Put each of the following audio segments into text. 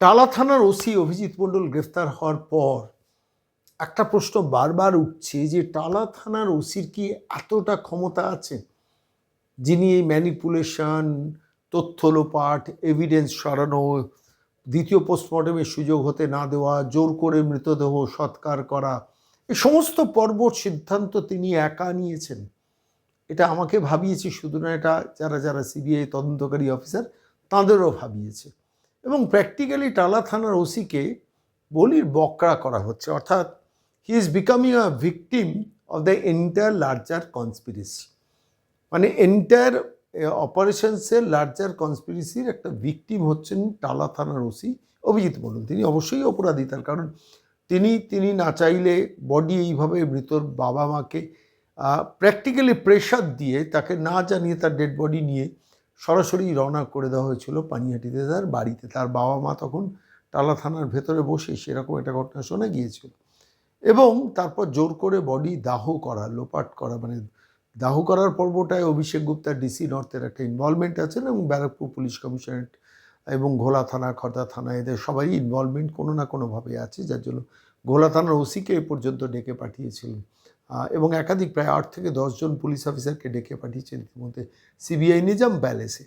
টালা থানার ওসি অভিজিৎ মণ্ডল গ্রেফতার হওয়ার পর একটা প্রশ্ন বারবার উঠছে যে টালা থানার ওসির কি এতটা ক্ষমতা আছে? যিনি এই ম্যানিপুলেশন, তথ্য লোপাট এভিডেন্স সরানো, দ্বিতীয় পোস্টমর্টমের সুযোগ হতে না দেওয়া, জোর করে মৃতদেহ সৎকার করা এই সমস্ত পর্ব সিদ্ধান্ত তিনি একা নিয়েছেন। এটা আমাকে ভাবিয়েছে, শুধু না এটা যারা যারা সিবিআই তদন্তকারী অফিসার তাঁদেরও ভাবিয়েছে। এবং প্র্যাকটিক্যালি টালা থানার ওসিকে বলির বকরা করা হচ্ছে। অর্থাৎ he is becoming a victim of the entire larger conspiracy মানে এন্টায়ার অপারেশনসের লার্জার কনস্পিরেসির একটা ভিকটিম হচ্ছেন টালা থানার ওসি অভিজিৎ মণ্ডল তিনি অবশ্যই অপরাধী তার কারণ তিনি তিনি না চাইলে বডি এইভাবে মৃতর বাবা মাকে প্র্যাকটিক্যালি প্রেশার দিয়ে তাকে না জানিয়ে তার ডেড বডি নিয়ে সরাসরি রওনা করে দেওয়া হয়েছিল পানিহাটিতে তার বাড়িতে। তার বাবা মা তখন টালা থানার ভেতরে বসে সেরকম একটা ঘটনা শোনা গিয়েছিল। এবং তারপর জোর করে বডি দাহ করা, লোপাট করা মানে দাহ করার পর্বটায় অভিষেক গুপ্তা ডিসি নর্থের একটা ইনভলভমেন্ট আছেন এবং ব্যারাকপুর পুলিশ কমিশনারেট এবং ঘোলা থানা, খর্দা থানা, এদের সবাই ইনভলভমেন্ট কোনো না কোনোভাবে আছে, যার জন্য ঘোলা থানার ওসিকে এ পর্যন্ত ডেকে পাঠিয়েছিলেন। এবং একাধিক প্রায় আট থেকে দশজন পুলিশ অফিসারকে ডেকে পাঠিয়েছেন ইতিমধ্যে সিবিআই নিজাম প্যালেসে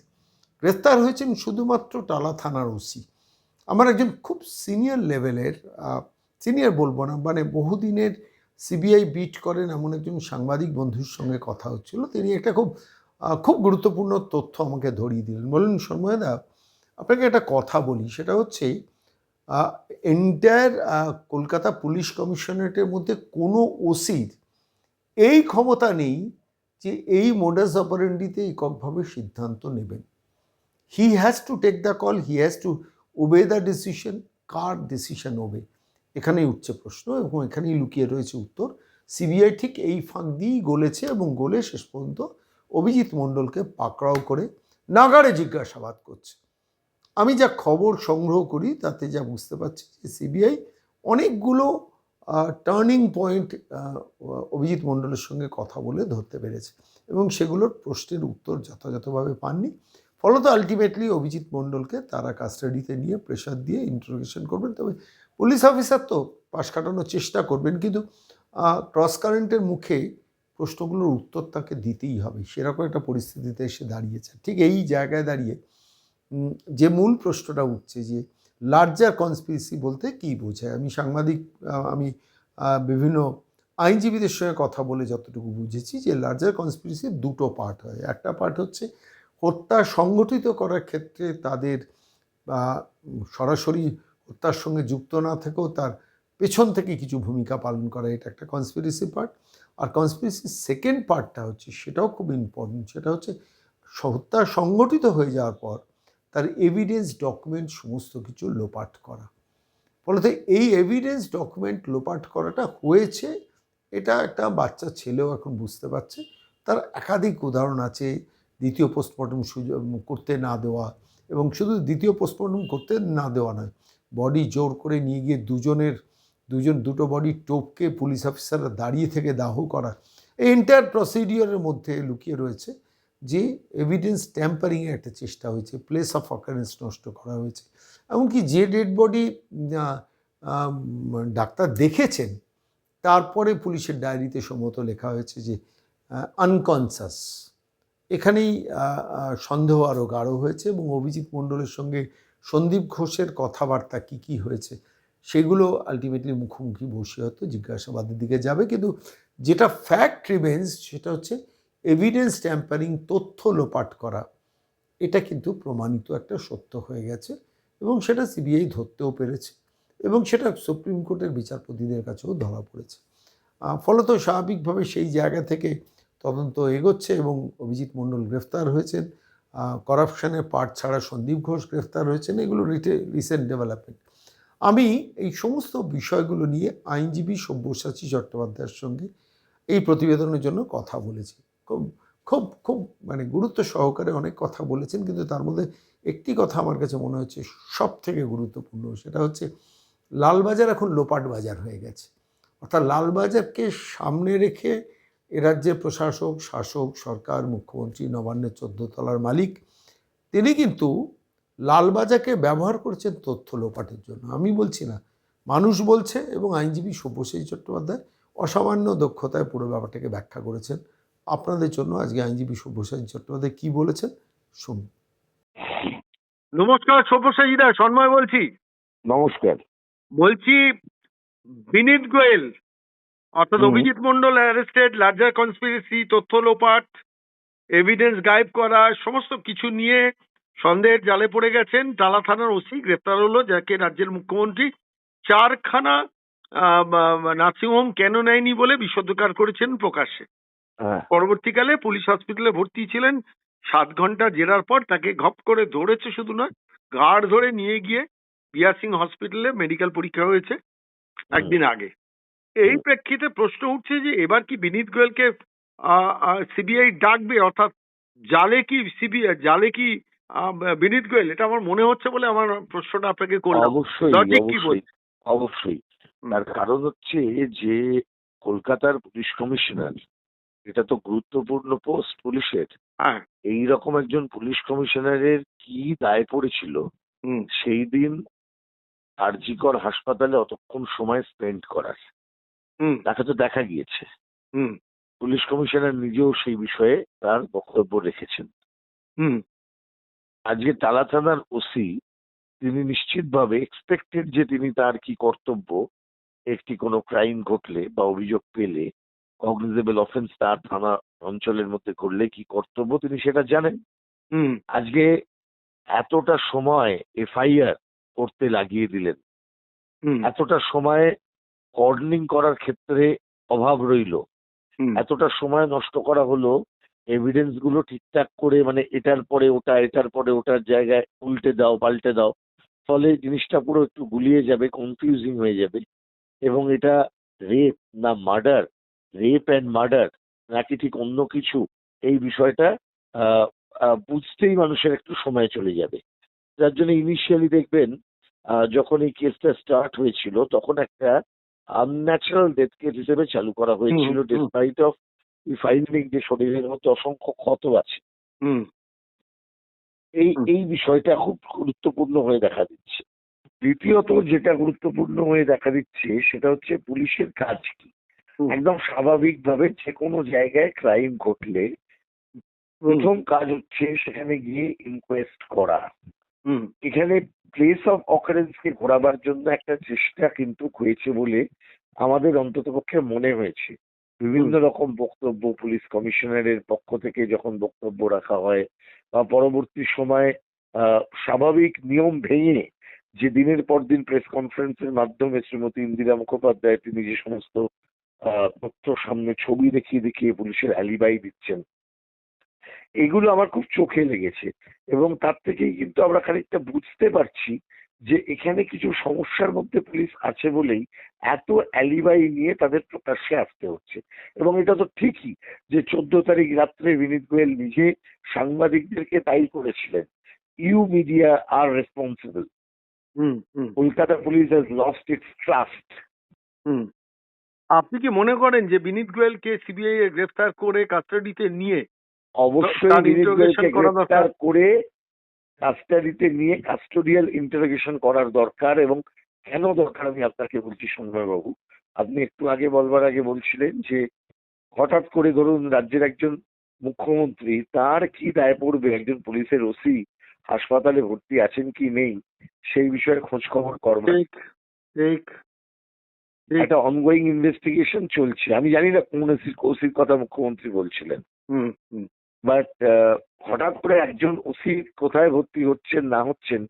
গ্রেফতার হয়েছেন শুধুমাত্র টালা থানার ওসি। আমার একজন খুব সিনিয়র লেভেলের সিনিয়র বলব না মানে বহুদিনের সিবিআই বিট করেন এমন একজন সাংবাদিক বন্ধুর সঙ্গে কথা হচ্ছিল। তিনি একটা খুব খুব গুরুত্বপূর্ণ তথ্য আমাকে ধরিয়ে দিলেন। বললেন সন্ময়দা, আপনাকে একটা কথা বলি, সেটা হচ্ছে এন্টায়ার কলকাতা পুলিশ কমিশনারেটের মধ্যে কোনো ওসির এই ক্ষমতা নেই যে এই মোডাস অপারেন্ডিতে এককভাবে সিদ্ধান্ত নেবেন। He has to take the call he has to obey the decision car decision obey এখানেই উঠছে প্রশ্ন এবং এখানেই লুকিয়ে রয়েছে উত্তর। সিবিআই ঠিক এই ফাঁক দিয়েই গলেছে এবং গলে শেষ পর্যন্ত অভিজিৎ মণ্ডলকে পাকড়াও করে নাগাড়ে জিজ্ঞাসাবাদ করছে। আমি যা খবর সংগ্রহ করি তাতে যা বুঝতে পারছি যে সিবিআই অনেকগুলো টার্নিং পয়েন্ট অভিজিৎ মণ্ডলের সঙ্গে কথা বলে ধরতে পেরেছে এবং সেগুলোর প্রশ্নের উত্তর যথাযথভাবে পাননি। ফলত আলটিমেটলি অভিজিৎ মণ্ডলকে তারা কাস্টাডিতে নিয়ে প্রেশার দিয়ে ইন্টারোগেশন করবেন। তবে পুলিশ অফিসার তো পাশ কাটানোর চেষ্টা করবেন কিন্তু ক্রস কারেন্টের মুখে প্রশ্নগুলোর উত্তর তাকে দিতেই হবে। সেরকম একটা পরিস্থিতিতে এসে দাঁড়িয়েছে। ঠিক এই জায়গায় দাঁড়িয়ে যে মূল প্রশ্নটা উঠছে যে লার্জার কনস্পিরেসি বলতে কী বোঝায়? আমি সাংবাদিক আমি বিভিন্ন আইনজীবীদের সঙ্গে কথা বলে যতটুকু বুঝেছি যে লার্জার কনস্পিরেসির দুটো পার্ট হয়। একটা পার্ট হচ্ছে হত্যা সংগঠিত করার ক্ষেত্রে তাদের সরাসরি হত্যার সঙ্গে যুক্ত না থেকেও তার পেছন থেকে কিছু ভূমিকা পালন করা, এটা একটা কনস্পিরেসি পার্ট আর কনস্পিরেসির সেকেন্ড পার্টটা হচ্ছে, সেটাও খুব ইম্পর্টেন্ট সেটা হচ্ছে হত্যা সংগঠিত হয়ে যাওয়ার পর তার এভিডেন্স ডকুমেন্ট সমস্ত কিছু লোপাট করা। ফলত এই এভিডেন্স ডকুমেন্ট লোপাট করাটা হয়েছে, এটা একটা বাচ্চা ছেলেও এখন বুঝতে পারছে। তার একাধিক উদাহরণ আছে, দ্বিতীয় পোস্টমর্টম সুযোগ করতে না দেওয়া এবং শুধু দ্বিতীয় পোস্টমর্টম করতে না দেওয়া নয় বডি জোর করে নিয়ে গিয়ে দুজনের, দুজন দুটো বডি টোপকে পুলিশ অফিসাররা দাঁড়িয়ে থেকে দাহ করা। এই এন্টায়ার প্রসিডিওরের মধ্যে লুকিয়ে রয়েছে। যে এভিডেন্স ট্যাম্পারিংয়ের একটা চেষ্টা হয়েছে প্লেস অফ অকারেন্স নষ্ট করা হয়েছে। এমনকি যে ডেড বডি ডাক্তার দেখেছেন, তারপরে পুলিশের ডায়েরিতে সম্ভবত লেখা হয়েছে যে আনকনসাস এখানেই সন্দেহ আরও গাঢ় হয়েছে এবং অভিজিৎ মণ্ডলের সঙ্গে সন্দীপ ঘোষের কথাবার্তা কি কি হয়েছে, সেগুলো আলটিমেটলি মুখোমুখি বসে হয়তো জিজ্ঞাসাবাদের দিকে যাবে। কিন্তু যেটা ফ্যাক্ট রিমেন্স সেটা হচ্ছে এভিডেন্স ট্যাম্পারিং তথ্য লোপাট করা, এটা কিন্তু প্রমাণিত একটা সত্য হয়ে গেছে এবং সেটা সিবিআই ধরতেও পেরেছে এবং সেটা সুপ্রিম কোর্টের বিচারপতিদের কাছেও ধরা পড়েছে। ফলত স্বাভাবিকভাবে সেই জায়গা থেকে তদন্ত এগোচ্ছে এবং অভিজিৎ মণ্ডল গ্রেফতার হয়েছেন। করাপশনের পার্ট ছাড়া সন্দীপ ঘোষ গ্রেফতার হয়েছেন। এগুলো রিসেন্ট ডেভেলপমেন্ট আমি এই সমস্ত বিষয়গুলো নিয়ে আইনজীবী সব্যসাচী চট্টোপাধ্যায়ের সঙ্গে এই প্রতিবেদনের জন্য কথা বলেছি। খুব খুব খুব মানে গুরুত্ব সহকারে অনেক কথা বলেছেন, কিন্তু তার মধ্যে একটি কথা আমার কাছে মনে হচ্ছে সব থেকে গুরুত্বপূর্ণ, সেটা হচ্ছে লালবাজার এখন লোপাট বাজার হয়ে গেছে। অর্থাৎ লালবাজারকে সামনে রেখে এ রাজ্যের প্রশাসক, শাসক, সরকার, মুখ্যমন্ত্রী, নবান্নের তলার মালিক, তিনি কিন্তু লালবাজাকে ব্যবহার করছেন তথ্য লোপাটের জন্য। আমি বলছি না, মানুষ বলছে এবং আইনজীবী সব্যসাচী চট্টোপাধ্যায় অসামান্য দক্ষতায় পুরো ব্যাপারটাকে ব্যাখ্যা করেছেন। আপনাদের জন্য আজকে আইনজীবী সব্যসাচী চট্টোপাধ্যায় কি বলেছেন? শুনুন। নমস্কার সব্যসাচীদা সন্ময় বলছি। নমস্কার। বলছি বিনীত গোয়েল অর্থাৎ Abhijit Mondal arrested larger conspiracy তথ্য লোপাট এভিডেন্স গায়েব করা সমস্ত কিছু নিয়ে সন্দেহের জালে পড়ে গেছেন। টালা থানার ওসি গ্রেপ্তার হলো যাকে রাজ্যের মুখ্যমন্ত্রী চারখানা নার্সিংহোম কেন নেয়নি বলে বিশুদ্ধকার করেছেন প্রকাশ্যে। পরবর্তীকালে পুলিশ হসপিটালে ভর্তি ছিলেন। সাত ঘণ্টা জেরার পর তাকে ঘপ করে ধরেছে শুধু নয় ঘাড় ধরে নিয়ে গিয়ে বিয়ার সিং হসপিটালে মেডিকেল পরীক্ষা হয়েছে একদিন আগে। এই প্রেক্ষিতে প্রশ্ন উঠছে যে এবার কি বিনীত গোয়েলকে সিবিআই ডাকবে? অর্থাৎ জালে কি সিবিআই জালে কি বিনীত গোয়েল? এটা আমার মনে হচ্ছে বলে আমার প্রশ্নটা আপনাকে করলাম। অবশ্যই অবশ্যই অবশ্যই। তার কারণ হচ্ছে যে কলকাতার পুলিশ কমিশনার এটা তো গুরুত্বপূর্ণ পোস্ট পুলিশের। হ্যাঁ। এই রকম একজন পুলিশ কমিশনারের কি দায় পড়েছিল হুম। সেই দিন আরজিকর হাসপাতালে অতক্ষণ সময় স্পেন্ড করার। তাকে তো দেখা গিয়েছে। পুলিশ কমিশনার নিজেও সেই বিষয়ে তার বক্তব্য রেখেছেন। হুম। আজকে টালা থানার ওসি তিনি নিশ্চিতভাবে এক্সপেক্টেড যে তিনি তার কি কর্তব্য একটি কোনো ক্রাইম ঘটলে বা অভিযোগ পেলে কগনিজেবল অফেন্স তার থানা অঞ্চলের মধ্যে করলে কি কর্তব্য তিনি সেটা জানেন? হুম। আজকে এতটা সময় এফআইআর করতে লাগিয়ে দিলেন। এতটা সময় কর্ডনিং করার ক্ষেত্রে অভাব রইল। এতটা সময় নষ্ট করা হলো এভিডেন্সগুলো ঠিকঠাক করে মানে এটার পরে ওটা এটার পরে ওটার জায়গায় উল্টে দাও পাল্টে দাও ফলে জিনিসটা পুরো একটু গুলিয়ে যাবে কনফিউজিং হয়ে যাবে এবং এটা রেপ না মার্ডার রেপ অ্যান্ড মার্ডার নাকি ঠিক অন্য কিছু? এই বিষয়টা বুঝতেই মানুষের একটু সময় চলে যাবে। যার জন্য ইনিশিয়ালি দেখবেন যখন এই কেসটা স্টার্ট হয়েছিল তখন একটা আনন্যাচারাল ডেথ কেস হিসেবে চালু করা হয়েছিল। ডিসপাইট অফ ফাইন্ডিং যে শরীরের মধ্যে অসংখ্য ক্ষত আছে। হুম। এই এই বিষয়টা খুব গুরুত্বপূর্ণ হয়ে দেখা দিচ্ছে। দ্বিতীয়ত যেটা গুরুত্বপূর্ণ হয়ে দেখা দিচ্ছে সেটা হচ্ছে পুলিশের কাজ কি। একদম স্বাভাবিকভাবে যে কোনো জায়গায় ক্রাইম ঘটলে প্রথম কাজ হচ্ছে সেখানে গিয়ে ইনকোয়েস্ট করা। এখানে প্লেস অফ অকারেন্স কে ঘোরাবার জন্য একটা চেষ্টা কিন্তু হয়েছে বলে আমাদের অন্ততপক্ষে মনে হয়েছে। বিভিন্ন রকম বক্তব্য পুলিশ কমিশনারের পক্ষ থেকে যখন বক্তব্য রাখা হয় বা পরবর্তী সময় আহ, স্বাভাবিক নিয়ম ভেঙে যে দিনের পর দিন প্রেস কনফারেন্সের মাধ্যমে শ্রীমতী ইন্দিরা মুখোপাধ্যায় তিনি যে সমস্ত আহ, তথ্য সামনে ছবি দেখিয়ে দেখিয়ে পুলিশের অ্যালিবাই দিচ্ছেন। এগুলো আমার খুব চোখে লেগেছে এবং তার থেকেই কিন্তু আমরা খানিকটা বুঝতে পারছি যে এখানে কিছু সমস্যার মধ্যে পুলিশ আছে বলেই এত অ্যালিবাই নিয়ে তাদের প্রকাশ্যে আসতে হচ্ছে। এবং এটা তো ঠিকই যে চোদ্দ তারিখ রাত্রে বিনীত গোয়েল নিজে সাংবাদিকদেরকে তাই করেছিলেন। You media are responsible. Hmm hmm. Kolkata police has lost its trust hmm. আপনি কি মনে করেন যে বিনীত গোয়েলকে সিবিআই গ্রেফতার করে কাস্টাডিতে নিয়ে অবশ্যই বিনীত গোয়েলকে গ্রেফতার করে কাস্টাডিতে নিয়ে কাস্টোডিয়াল ইন্টারোগেশন করার দরকার এবং কেন দরকার? আমি আপনাকে বলছি বাবু আপনি একটু আগে বলবার আগে বলছিলেন যে হঠাৎ করে ধরুন রাজ্যের একজন মুখ্যমন্ত্রী তার কি দায় পড়বে? একজন পুলিশের ওসি হাসপাতালে ভর্তি আছেন কি নেই? সেই বিষয়ে খোঁজ খবর করবেন একটা অনগোয়িং ইনভেস্টিগেশন চলছে। আমি জানি না কোন ওসির কথা মুখ্যমন্ত্রী বলছিলেন। হুম হুম। বাট হঠাৎ করে একজন ওসি কোথায় ভর্তি হচ্ছেন না হচ্ছেন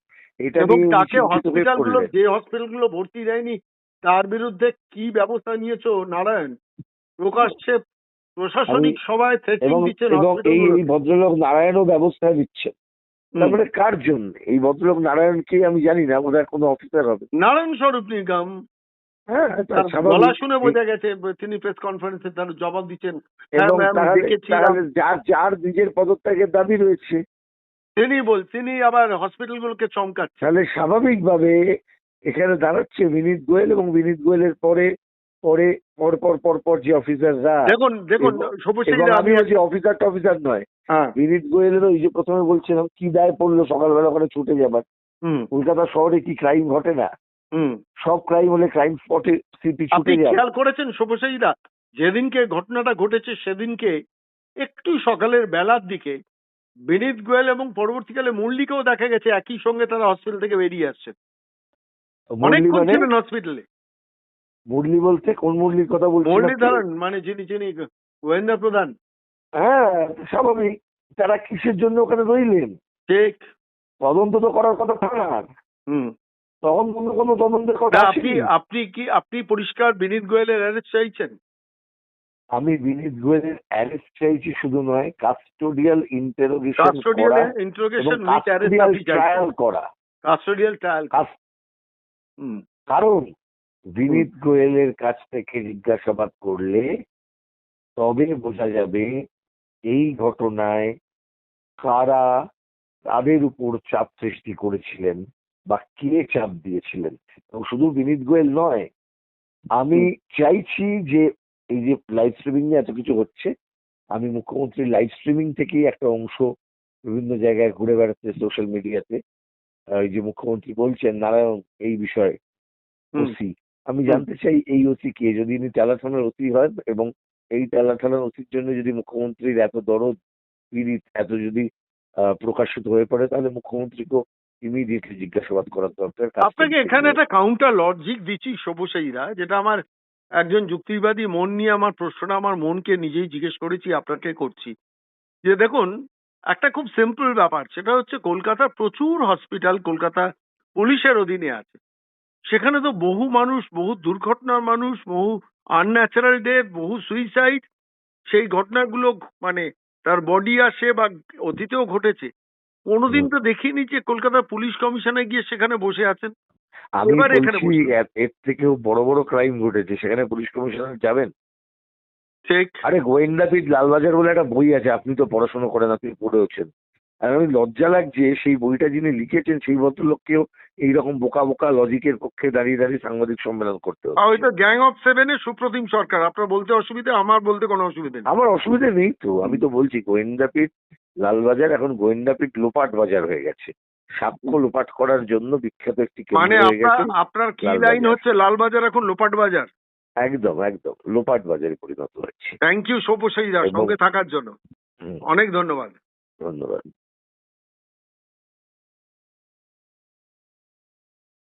এটা তাকে চিন্তিত হয়ে হসপিটালগুলো যে হসপিটালগুলো ভর্তি দেয়নি তার বিরুদ্ধে কি ব্যবস্থা নিয়েছো নারায়ণ? প্রকাশ্যে প্রশাসনিক সভায় এবং দিচ্ছেন এই ভদ্রলোক নারায়ণও ব্যবস্থা নিচ্ছেন হুম। তারপরে কার জন্য? এই ভদ্রলোক নারায়ণকে আমি জানি না বোধহয় কোনো অফিসার হবে। নারায়ণ স্বরূপ নিগম হ্যাঁ। গলা শুনে বোঝা গেছে তিনি প্রেস কনফারেন্সে তার জবাব দিচ্ছেন। হ্যাঁ, যার যার নিজের পদত্যাগের দাবি রয়েছে তিনি বল তিনি আবার হসপিটাল গুলোকে চমকাচ্ছেন। তাহলে স্বাভাবিকভাবে এখানে দাঁড়াচ্ছে বিনীত গোয়েল এবং বিনীত গোয়েলের পরে পরে পর পর পর পর যে অফিসাররা দেখুন দেখুন আমি যে অফিসার টফিসার নয় হ্যাঁ। বিনীত গোয়েলেরও ওই যে প্রথমে বলছিলাম কি দায় পড়ল সকালবেলা ওখানে ছুটে যাবার। হুম। কলকাতা শহরে কি ক্রাইম ঘটে না? সব ক্রাইম হলে ক্রাইম স্পটে সিপি আপনি যায়। খেয়াল করেছেন শুভশ্রীদা? যেদিনকে ঘটনাটা ঘটেছে সেদিনকে একটু সকালের বেলার দিকে বিনীত গোয়েল এবং পরবর্তীকালে মুরলিকেও দেখা গেছে একই সঙ্গে তারা হসপিটাল থেকে বেরিয়ে আসছেন। অনেকক্ষণ মানে? ছিলেন হসপিটালে মুরলি বলতে কোন মুরলির কথা বলছেন? মানে যিনি যিনি গোয়েন্দা প্রধান। হ্যাঁ স্বাভাবিক। তারা কিসের জন্য ওখানে রইলেন? ঠিক। তদন্ত তো করার কথা থানার। হুম। তখন কোনো কোনো তদন্তের কথা আপনি আপনি কি আপনি পরিষ্কার বিনীত গোয়েলের অ্যারেস্ট চাইছেন? আমি বিনীত গোয়েলের অ্যারেস্ট চাইছি শুধু নয় custodial interrogation custodial interrogation with arrest আপনি ট্রায়াল করা। Custodial trial hmm. কারণ বিনীত গোয়েলের কাছ থেকে জিজ্ঞাসাবাদ করলে তবে বোঝা যাবে এই ঘটনায় কারা তাদের উপর চাপ সৃষ্টি করেছিলেন। বা কে চাপ দিয়েছিলেন? এবং শুধু বিনীত গোয়েল নয় আমি চাইছি যে এই যে লাইভ স্ট্রিমিং নিয়ে এত কিছু হচ্ছে আমি মুখ্যমন্ত্রীর লাইভ স্ট্রিমিং থেকেই একটা অংশ বিভিন্ন জায়গায় ঘুরে বেড়াচ্ছে সোশ্যাল মিডিয়াতে এই যে মুখ্যমন্ত্রী বলছেন নারায়ণ এই বিষয়ে ওসি। আমি জানতে চাই এই ওসি কে? যদি ইনি তেলা থানার ওসি হয় এবং এই তেলা থানার ওসির জন্য যদি মুখ্যমন্ত্রীর এত দরদ পীড়িত এত যদি আহ, প্রকাশিত হয়ে পড়ে তাহলে মুখ্যমন্ত্রীকেও ইমিডিয়েটলি জিজ্ঞাসাবাদ করার দরকার আপনাকে এখানে একটা কাউন্টার লজিক দিচ্ছি শুভসাইরা যেটা আমার একজন যুক্তিবাদী মন নিয়ে আমার প্রশ্নটা আমার মনকে নিজেই জিজ্ঞেস করেছি আপনাকে করছি। যে দেখুন একটা খুব সিম্পল ব্যাপার সেটা হচ্ছে কলকাতা প্রচুর হসপিটাল কলকাতা পুলিশের অধীনে আছে। সেখানে তো বহু মানুষ বহু দুর্ঘটনার মানুষ বহু আনন্যাচারাল ডেথ বহু সুইসাইড সেই ঘটনাগুলো মানে তার বডি আসে বা অতীতেও ঘটেছে। কোনোদিন তো দেখিনি যে কলকাতা পুলিশ কমিশনে গিয়ে সেখানে বসে আছেন। আমি বলছি এর- থেকেও বড় বড় ক্রাইম ঘটেছে সেখানে পুলিশ কমিশনার যাবেন? ঠিক। আরে গোয়েন্দাপীঠ লালবাজার বলে একটা বই আছে আপনি তো পড়াশোনা করেন আপনি পড়েওছেন আর আমি লজ্জা লাগছে সেই বইটা যিনি লিখেছেন সেই ভদ্রলোককেও এইরকম বোকা বোকা লজিকের পক্ষে দাঁড়িয়ে দাঁড়িয়ে সাংবাদিক সম্মেলন করতে আর ওই তো গ্যাং অফ সেভেনের সুপ্রতিম সরকার আপনার বলতে অসুবিধা আমার বলতে কোনো অসুবিধা নেই। আমার অসুবিধা নেই তো আমি তো বলছি গোয়েন্দাপীঠ লালবাজার এখন গোয়েন্দাপীঠ লোপাট বাজার হয়ে গেছে। সাক্ষ্য লোপাট করার জন্য বিখ্যাত একটি মানে আপনার কি। লাইন হচ্ছে? লালবাজার এখন লোপাট বাজার? একদম একদম। লোপাট বাজারে পরিণত হয়েছে। থ্যাংক ইউ সব্যসাচীদা দাস সঙ্গে থাকার জন্য। অনেক ধন্যবাদ। ধন্যবাদ।